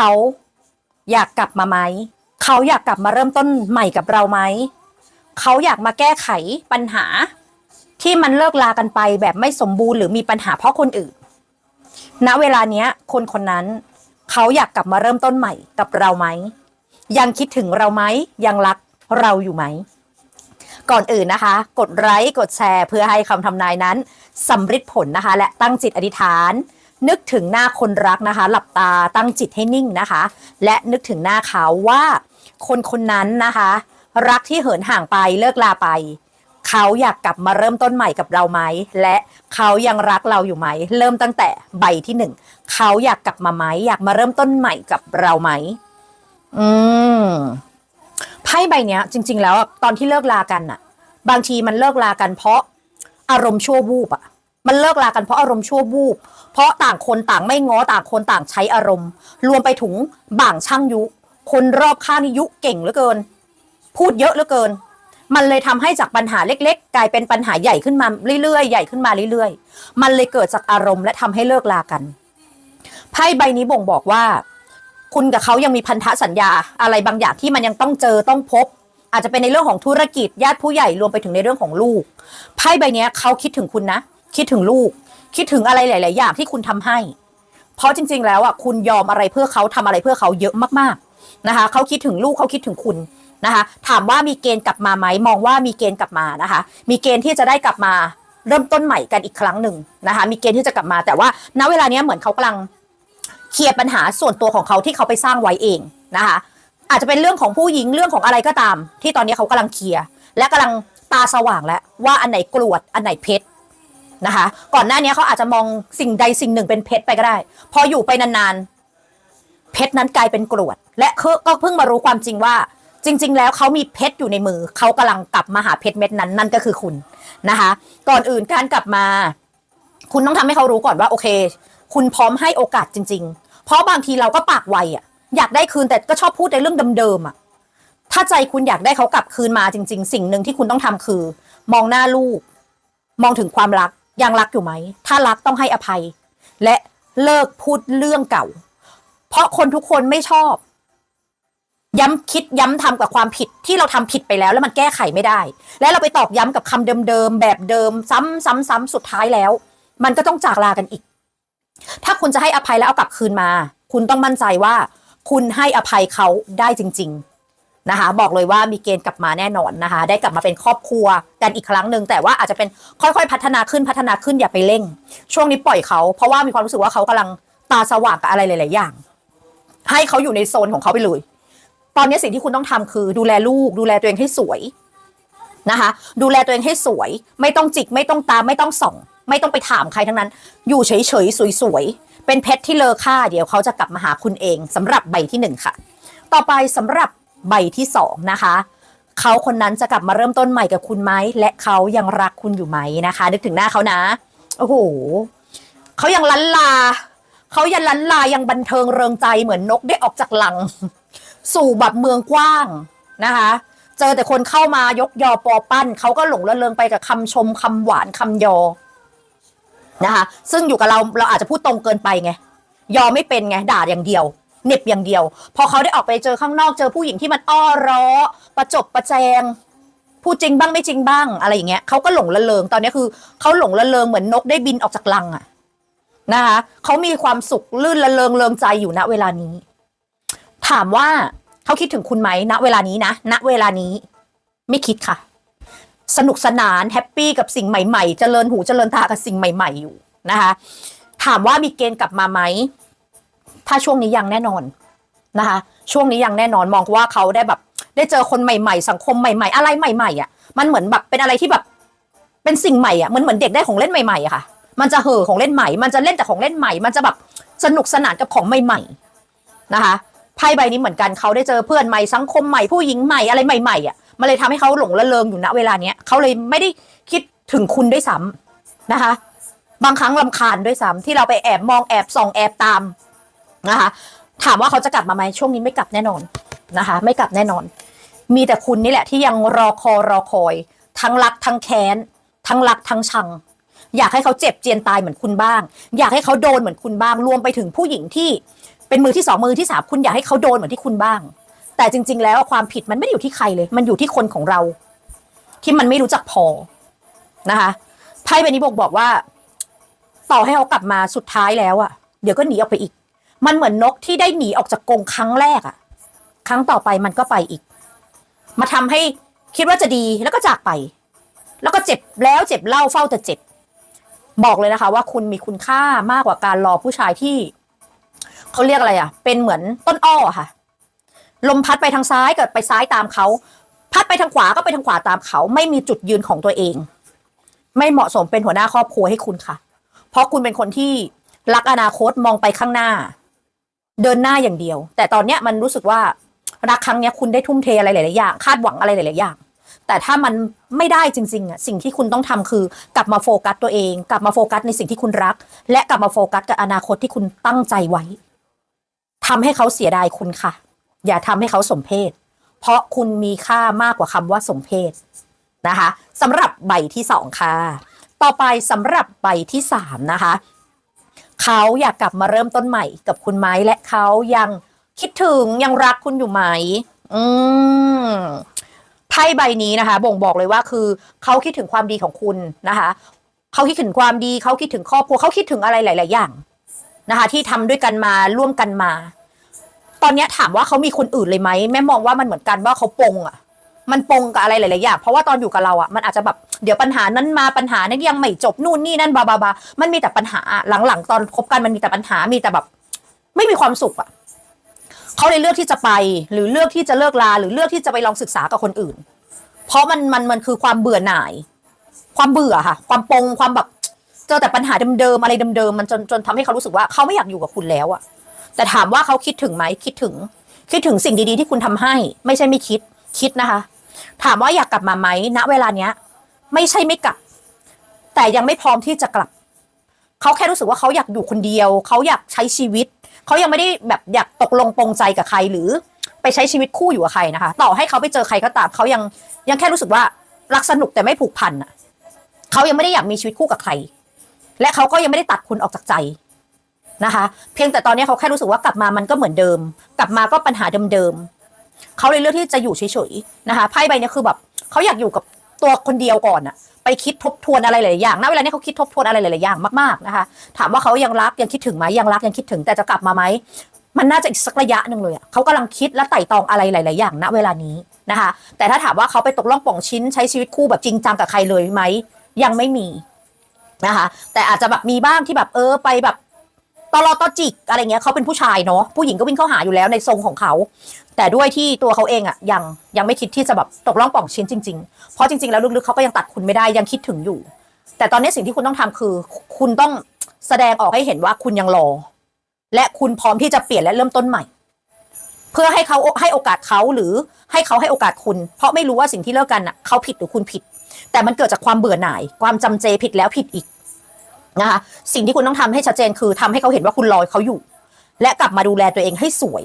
เขาอยากกลับมาไหม เขาอยากกลับมาเริ่มต้นใหม่กับเราไหม เขาอยากมาแก้ไขปัญหา ที่มันเลิกลากันไปแบบไม่สมบูรณ์หรือมีปัญหาเพราะคนอื่น ณ เวลาเนี้ย คนคนนั้น เขาอยากกลับมาเริ่มต้นใหม่กับเราไหม ยังคิดถึงเราไหม ยังรักเราอยู่ไหม ก่อนอื่นนะคะ กดไลค์ กดแชร์ เพื่อให้คำทำนายนั้นสำฤทธิ์ผลนะคะ และตั้งจิตอธิษฐาน นึกถึงหน้าคนรักนะคะ หลับตาตั้งจิตให้นิ่งนะคะ และนึกถึงหน้าเขาว่า คนคนนั้นนะคะ รักที่เหินห่างไปเลิกลาไป เขาอยากกลับมาเริ่มต้นใหม่กับเราไหมและเขายังรักเราอยู่ไหม เริ่มตั้งแต่ใบที่หนึ่งเขาอยากกลับมาไหมอยากมาเริ่มต้นใหม่กับเราไหมอืมไพ่ใบเนี้ย จริง ๆ แล้วตอนที่เลิกลากันน่ะบางทีมันเลิกลากันเพราะอารมณ์ชั่ววูบอะ มันเลิกลากันเพราะอารมณ์ชั่ววูบเพราะต่างคนต่างไม่ง้อต่างคนต่างใช้อารมณ์ รวมไปถึงบ่างช่างยุ คนรอบข้างนี่ยุเก่งเหลือเกิน พูดเยอะเหลือเกิน มันเลยทำให้จากปัญหาเล็ก ๆ กลายเป็นปัญหาใหญ่ขึ้นมาเรื่อยๆใหญ่ขึ้นมาเรื่อยๆ มันเลยเกิดจากอารมณ์และทำให้เลิกลากันไพ่ใบนี้บ่งบอกว่า คุณกับเขายังมีพันธสัญญาอะไรบางอย่างที่มันยังต้องเจอต้องพบ อาจจะเป็นในเรื่องของธุรกิจญาติผู้ใหญ่รวมไปถึงในเรื่องของลูกไพ่ใบนี้เขาคิดถึงคุณนะ คิดถึงลูก คิดถึงอะไรหลาย ๆ อย่างที่คุณทำให้ เพราะจริง ๆ แล้วอะคุณยอมอะไรเพื่อเขาทำอะไรเพื่อเขาเยอะมาก ๆ นะคะเขาคิดถึงลูกเขาคิดถึงคุณนะคะถามว่ามีเกณฑ์กลับมาไหมมองว่ามีเกณฑ์กลับมานะคะ มีเกณฑ์ที่จะได้กลับมาเริ่มต้นใหม่กันอีกครั้งหนึ่งนะคะ มีเกณฑ์ที่จะกลับมาแต่ว่าณเวลานี้เหมือนเขากำลังเคลียร์ปัญหาส่วนตัวของเขาที่เขาไปสร้างไว้เองนะคะ อาจจะเป็นเรื่องของผู้หญิงเรื่องของอะไรก็ตาม ที่ตอนนี้เขากำลังเคลียร์และกำลังตาสว่างแล้วว่าอันไหนกรวดอันไหนเพชร นะคะ ก่อนหน้านี้เขาอาจจะมองสิ่งใดสิ่งหนึ่งเป็นเพชรไปก็ได้ พออยู่ไปนานๆ เพชรนั้นกลายเป็นกรวด และก็เพิ่งมารู้ความจริงว่า จริง ๆ แล้วเขามีเพชรอยู่ในมือ เขากำลังกลับมาหาเพชรเม็ดนั้นนั่นก็คือคุณนะคะ ก่อนอื่นการกลับมา คุณต้องทำให้เขารู้ก่อนว่าโอเค คุณพร้อมให้โอกาสจริง ๆ เพราะบางทีเราก็ปากไวอะอยากได้คืนแต่ก็ชอบพูดในเรื่องเดิมๆอะถ้าใจคุณอยากได้เขากลับคืนมาจริง ๆ สิ่งหนึ่งที่คุณต้องทำคือ มองหน้าลูก มองถึงความรัก ยังรักอยู่ไหม ถ้ารักต้องให้อภัย และเลิกพูดเรื่องเก่า เพราะคนทุกคนไม่ชอบ ย้ำคิดย้ำทำกับความผิดที่เราทำผิดไปแล้ว แล้วมันแก้ไขไม่ได้ และเราไปตอกย้ำกับคำเดิมๆแบบเดิม ซ้ำซ้ำซ้ำสุดท้ายแล้ว มันก็ต้องจากลากันอีก ถ้าคุณจะให้อภัยแล้วเอากลับคืนมา คุณต้องมั่นใจว่า คุณให้อภัยเขาได้จริง ๆ นะคะ บอกเลยว่ามีเกณฑ์กลับมาแน่นอนนะคะ ได้กลับมาเป็นครอบครัวกันอีกครั้งหนึ่งแต่ว่าอาจจะเป็นค่อยๆ พัฒนาขึ้นพัฒนาขึ้นอย่าไปเร่ง ช่วงนี้ปล่อยเขา เพราะว่ามีความรู้สึกว่าเขากำลังตาสว่างกับอะไรหลาย ๆ อย่าง ให้เขาอยู่ในโซนของเขาไปเลย ตอนนี้สิ่งที่คุณต้องทำคือ ดูแลลูก ดูแลตัวเองให้สวยนะคะ ดูแลตัวเองให้สวย ไม่ต้องจิกไม่ต้องตามไม่ต้องส่อง ไม่ต้องไปถามใครทั้งนั้น อยู่เฉยๆสวยๆเป็นเพชรที่เลอค่าเดี๋ยวเขาจะกลับมาหาคุณเองสำหรับใบที่หนึ่งค่ะ ต่อไปสำหรับ ใบที่สองนะคะเขาคนนั้นจะกลับมาเริ่มต้นใหม่กับคุณไหมและเขายังรักคุณอยู่ไหมนะคะ นึกถึงหน้าเขานะโอ้โหเขายังลันลาเขายังลันลายังบันเทิงเริงใจเหมือนนกได้ออกจากหลัง สู่แบบเมืองกว้างนะคะ เจอแต่คนเข้ามายกยอปอปั้นเขาก็หลงระเริงไปกับคำชมคำหวานคำยอนะคะ ซึ่งอยู่กับเราเราอาจจะพูดตรงเกินไปไงยอไม่เป็นไงด่าอย่างเดียว เหน็บอย่างเดียว พอเขาได้ออกไปเจอข้างนอกเจอผู้หญิงที่มันอ้อร้อ ประจบประแจงพูดจริงบ้างไม่จริงบ้างอะไรอย่างเงี้ยเขาก็หลงระเริงตอนนี้คือเขาหลงระเริงเหมือนนกได้บินออกจากรังอะนะคะเขามีความสุขลื่นระเริงเริงใจอยู่ณเวลานี้ ถามว่าเขาคิดถึงคุณไหมณเวลานี้นะณเวลานี้ ไม่คิดค่ะ สนุกสนานแฮปปี้กับสิ่งใหม่ๆ เจริญหูเจริญตากับสิ่งใหม่ ๆอยู่นะคะถามว่ามีเกณฑ์กลับมาไหม ถ้าช่วงนี้ยังแน่นอนนะคะ ช่วงนี้ยังแน่นอนมองว่าเขาได้แบบ ได้เจอคนใหม่ ๆ สังคมใหม่ๆ อะไรใหม่ๆอะ มันเหมือนแบบเป็นอะไรที่แบบ เป็นสิ่งใหม่อะเหมือนเหมือนเด็กได้ของเล่นใหม่ๆอะค่ะ มันจะเห่อของเล่นใหม่ มันจะเล่นแต่ของเล่นใหม่ มันจะแบบสนุกสนานกับของใหม่ ๆ นะคะไพ่ใบนี้เหมือนกันเขาได้เจอเพื่อนใหม่สังคมใหม่ผู้หญิงใหม่อะไรใหม่ๆอะมันเลยทำให้เขาหลงระเริงอยู่ณเวลาเนี้ยเขาเลยไม่ได้คิดถึงคุณด้วยซ้ำนะคะ บางครั้งลำคาญด้วยซ้ำที่เราไปแอบมองแอบส่องแอบตาม นะคะ ถามว่าเขาจะกลับมาไหมช่วงนี้ไม่กลับแน่นอนนะคะ ไม่กลับแน่นอน มีแต่คุณนี่แหละที่ยังรอคอรอคอย ทั้งรักทั้งแค้น ทั้งรักทั้งชัง อยากให้เขาเจ็บเจียนตายเหมือนคุณบ้าง อยากให้เขาโดนเหมือนคุณบ้างรวมไปถึงผู้หญิงที่เป็นมือที่สองมือที่สามคุณอยากให้เขาโดนเหมือนที่คุณบ้าง แต่จริง ๆ แล้วความผิดมันไม่ได้อยู่ที่ใครเลย มันอยู่ที่คนของเรา ที่มันไม่รู้จักพอนะคะไพ่ใบนี้บอกบอกว่า ต่อให้เขากลับมาสุดท้ายแล้วอะเดี๋ยวก็หนีออกไปอีก มันเหมือนนกที่ได้หนีออกจากกรงครั้งแรกอะครั้งต่อไปมันก็ไปอีก มาทำให้คิดว่าจะดีแล้วก็จากไป แล้วก็เจ็บแล้วเจ็บเล่าเฝ้าแต่เจ็บ บอกเลยนะคะ ว่าคุณมีคุณค่ามากกว่าการรอผู้ชายที่เขาเรียกอะไรอะเป็นเหมือนต้นอ้อค่ะ ลมพัดไปทางซ้ายก็ไปซ้ายตามเขาพัดไปทางขวาก็ไปทางขวาตามเขา ไม่มีจุดยืนของตัวเอง ไม่เหมาะสมเป็นหัวหน้าครอบครัวให้คุณค่ะ เพราะคุณเป็นคนที่รักอนาคตมองไปข้างหน้า เดินหน้าอย่างเดียว แต่ตอนเนี้ยมันรู้สึกว่ารักครั้งเนี้ยคุณได้ทุ่มเทอะไรหลาย ๆ อย่าง คาดหวังอะไรหลาย ๆ อย่าง แต่ถ้ามันไม่ได้จริง ๆ อะ สิ่งที่คุณต้องทำคือกลับมาโฟกัสตัวเอง กลับมาโฟกัสในสิ่งที่คุณรัก และกลับมาโฟกัสกับอนาคตที่คุณตั้งใจไว้ทำให้เขาเสียดายคุณค่ะ อย่าทำให้เขาสมเพศ เพราะคุณมีค่ามากกว่าคำว่าสมเพศนะคะสำหรับใบที่สองค่ะ ต่อไปสำหรับใบที่สามนะคะ เขาอยากกลับมาเริ่มต้นใหม่กับคุณไหมและเขายังคิดถึงยังรักคุณอยู่ไหม อืมไพ่ใบนี้นะคะ บ่งบอกเลยว่าคือเขาคิดถึงความดีของคุณนะคะเขาคิดถึงความดีเขาคิดถึงครอบครัวเขาคิดถึงอะไรหลาย ๆ อย่างนะคะ ที่ทำด้วยกันมาร่วมกันมา ตอนนี้ถามว่าเขามีคนอื่นเลยไหมแม่มองว่ามันเหมือนกันว่าเขาปงอะ มันปงกับอะไรหลายๆอย่างเพราะว่าตอนอยู่กับเราอะมันอาจจะแบบเดี๋ยวปัญหานั้นมาปัญหานั้นยังไม่จบนู่นนี่นั่นบาบาบามันมีแต่ปัญหาหลังๆ ตอนคบกันมันมีแต่ปัญหามีแต่แบบ ไม่มีความสุขอะเขาเลยเลือกที่จะไป หรือเลือกที่จะเลิกลาหรือเลือกที่จะไปลองศึกษากับคนอื่น เพราะมันมันมันคือความเบื่อหน่าย ความเบื่อค่ะ ความปงความแบบเจอแต่ปัญหาเดิมๆอะไรเดิมๆมันจนจนทำให้เขารู้สึกว่าเขาไม่อยากอยู่กับคุณแล้วอะแต่ถามว่าเขาคิดถึงไหมคิดถึง คิดถึงสิ่งดีๆที่คุณทำให้ ไม่ใช่ไม่คิดคิดนะคะ ถามว่าอยากกลับมาไหมณเวลาเนี้ย ไม่ใช่ไม่กลับ แต่ยังไม่พร้อมที่จะกลับ เขาแค่รู้สึกว่าเขาอยากอยู่คนเดียว เขาอยากใช้ชีวิต เขายังไม่ได้แบบอยากตกลงปรงใจกับใครหรือไปใช้ชีวิตคู่อยู่กับใครนะคะ ต่อให้เขาไปเจอใครก็ตามเขายังยังแค่รู้สึกว่ารักสนุกแต่ไม่ผูกพันอะเขายังไม่ได้อยากมีชีวิตคู่กับใคร และเขาก็ยังไม่ได้ตัดคุณออกจากใจนะคะ เพียงแต่ตอนนี้เขาแค่รู้สึกว่ากลับมามันก็เหมือนเดิม กลับมาก็ปัญหาเดิมๆ เขาเลยเลือกที่จะอยู่เฉยๆนะคะไพ่ใบนี้คือแบบเขาอยากอยู่กับตัวคนเดียวก่อนอะไปคิดทบทวนอะไรหลายอย่างณเวลานี้เขาคิดทบทวนอะไรหลายๆอย่างมากๆนะคะ ถามว่าเขายังรักยังคิดถึงไหมยังรักยังคิดถึงแต่จะกลับมาไหมมันน่าจะอีกสักระยะหนึ่งเลยอะเขากำลังคิดและไต่ตองอะไรหลาย ๆ อย่างณเวลานี้นะคะ แต่ถ้าถามว่าเขาไปตกล่องป่องชิ้นใช้ชีวิตคู่แบบจริงจังกับใครเลยไหมยังไม่มีนะคะ แต่อาจจะแบบมีบ้างที่แบบเออไปแบบ ตอลอตอจิกอะไรเงี้ยเขาเป็นผู้ชายเนาะผู้หญิงก็วิ่งเข้าหาอยู่แล้วในทรงของเขา แต่ด้วยที่ตัวเขาเองอะยังยังไม่คิดที่จะแบบตกล่องป่องชิ้นจริงๆ เพราะจริงๆแล้วลึกๆเขาก็ยังตัดคุณไม่ได้ยังคิดถึงอยู่ แต่ตอนนี้สิ่งที่คุณต้องทำคือ คุณต้องแสดงออกให้เห็นว่าคุณยังรอ และคุณพร้อมที่จะเปลี่ยนและเริ่มต้นใหม่ เพื่อให้เขาให้โอกาสเขาหรือให้เขาให้โอกาสคุณ เพราะไม่รู้ว่าสิ่งที่เลิกกันอะเขาผิดหรือคุณผิด แต่มันเกิดจากความเบื่อหน่าย ความจำเจผิดแล้วผิดอีก นะคะสิ่งที่คุณต้องทำให้ชัดเจนคือทำให้เขาเห็นว่าคุณรอเขาอยู่ และกลับมาดูแลตัวเองให้สวย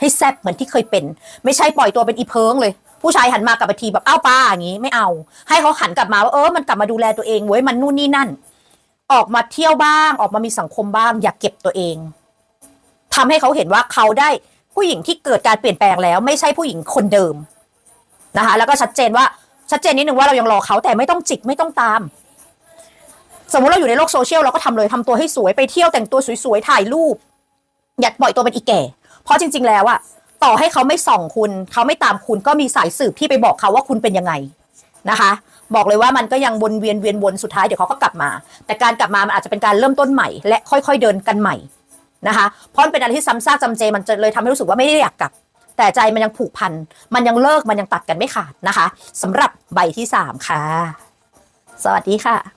ให้แซ่บเหมือนที่เคยเป็น ไม่ใช่ปล่อยตัวเป็นอีเพิงเลย ผู้ชายหันมากลับไปทีแบบอ้าวป้าอย่างนี้ไม่เอา ให้เขาหันกลับมาว่าเออมันกลับมาดูแลตัวเองเว้ยมันนู่นนี่นั่น ออกมาเที่ยวบ้าง ออกมามีสังคมบ้าง อย่าเก็บตัวเองทำให้เขาเห็นว่าเขาได้ผู้หญิงที่เกิดการเปลี่ยนแปลงแล้ว ไม่ใช่ผู้หญิงคนเดิมนะคะ แล้วก็ชัดเจนว่าชัดเจนนิดนึงว่าเรายังรอเขาแต่ไม่ต้องจิกไม่ต้องตาม สมมติเราอยู่ในโลกโซเชียลเราก็ทำเลยทำตัวให้สวยไปเที่ยวแต่งตัวสวยๆถ่ายรูป อย่าปล่อยตัวเป็นอีแก่ เพราะจริง ๆ แล้วอะต่อให้เขาไม่ส่องคุณ เขาไม่ตามคุณก็มีสายสืบที่ไปบอกเขาว่าคุณเป็นยังไงนะคะ บอกเลยว่ามันก็ยังวนเวียนเวียนวนสุดท้ายเดี๋ยวเขาก็กลับมา แต่การกลับมามันอาจจะเป็นการเริ่มต้นใหม่ และค่อย ๆ เดินกันใหม่นะคะเพราะมันเป็นอะไรที่ซ้ำซากจำเจมันจะเลยทำให้รู้สึกว่าไม่ได้อยากกลับ แต่ใจมันยังผูกพัน มันยังเลิกมันยังตัดกันไม่ขาดนะคะสำหรับใบที่สามค่ะ สวัสดีค่ะ